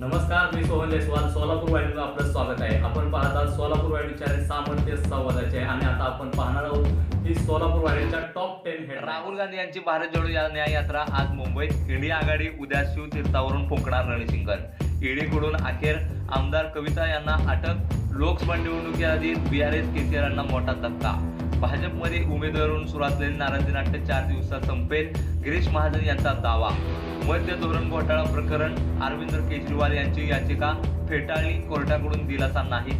नमस्कार मी सोहन जयस्वाल सोलापूर वाहिनीला आपलं स्वागत आहे. आपण पाहत आहात सोलापूर वाहिनीच्या सामर्थ्य संवादाचे आणि आता आपण पाहणार आहोत की सोलापूर वाहिनीच्या top ten head Rahul Gandhi यांची भारत जोडो या न्याय यात्रा आज मुंबईत. इंडिया आघाडी उद्या शिवतीर्थावरून फुंकणार रणशिंगन ईडीकडून अखेर आमदार कविता यांना अटक. लोकसभा निवडणुकीआधी बी आर एस केसीआर यांना मोठा धक्का. भाजपमध्ये उमेदवारून सुरू असलेले नाराजी नाट्य चार दिवसात संपेल. गिरीश महाजन यांचा दावा. मध्य धोरण घोटाळा प्रकरण अरविंद केजरीवाल यांची याचिका फेटाळली कोर्टाकडून दिलासा नाही.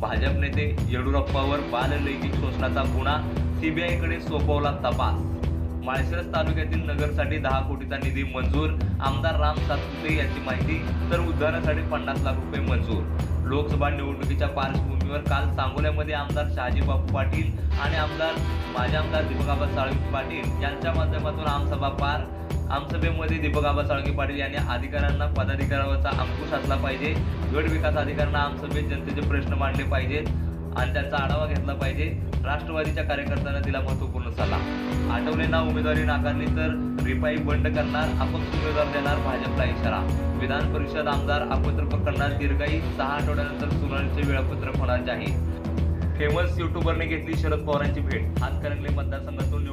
भाजप नेते येडुरप्पावर बाललैंगिक शोषणाचा गुन्हा सीबीआयकडे सोपवला तपास. माळशिरस तालुक्यातील नगरसाठी दहा कोटीचा निधी मंजूर. आमदार राम सातपुते यांची माहिती तर उद्धारासाठी पन्नास लाख रुपये मंजूर. लोकसभा निवडणुकीच्या पार्श्वभूमीवर काल सांगोल्यामध्ये आमदार शहाजीबापू पाटील आणि आमदार माजी आमदार दीपकाबा साळवी पाटील यांच्या माध्यमातून आमसभा पार. आमसभेमध्ये दीपकाबा साळगे पाटील यांनी अधिकाऱ्यांना पदाधिकाऱ्यावरचा अंकुश असला पाहिजे. गट विकास अधिकाऱ्यांना आमसभेत जनतेचे प्रश्न मांडले पाहिजेत आणि त्यांचा आढावा घेतला पाहिजे. राष्ट्रवादीच्या कार्यकर्त्यांना दिला महत्त्वपूर्ण सल्ला. आठवलेंना उमेदवारी नाकारली तर रिपाई बंड करणार अपक्ष उमेदवार देणार भाजपला इशारा. विधान परिषद आमदार अपात्र प्रकरणात दीर्घाई सहा आठवड्यानंतर सुनावणीचे वेळापत्रक होणार जाहीर. फेमस युट्यूबरने घेतली शरद पवारांची भेट. हातकणंगले मतदारसंघातून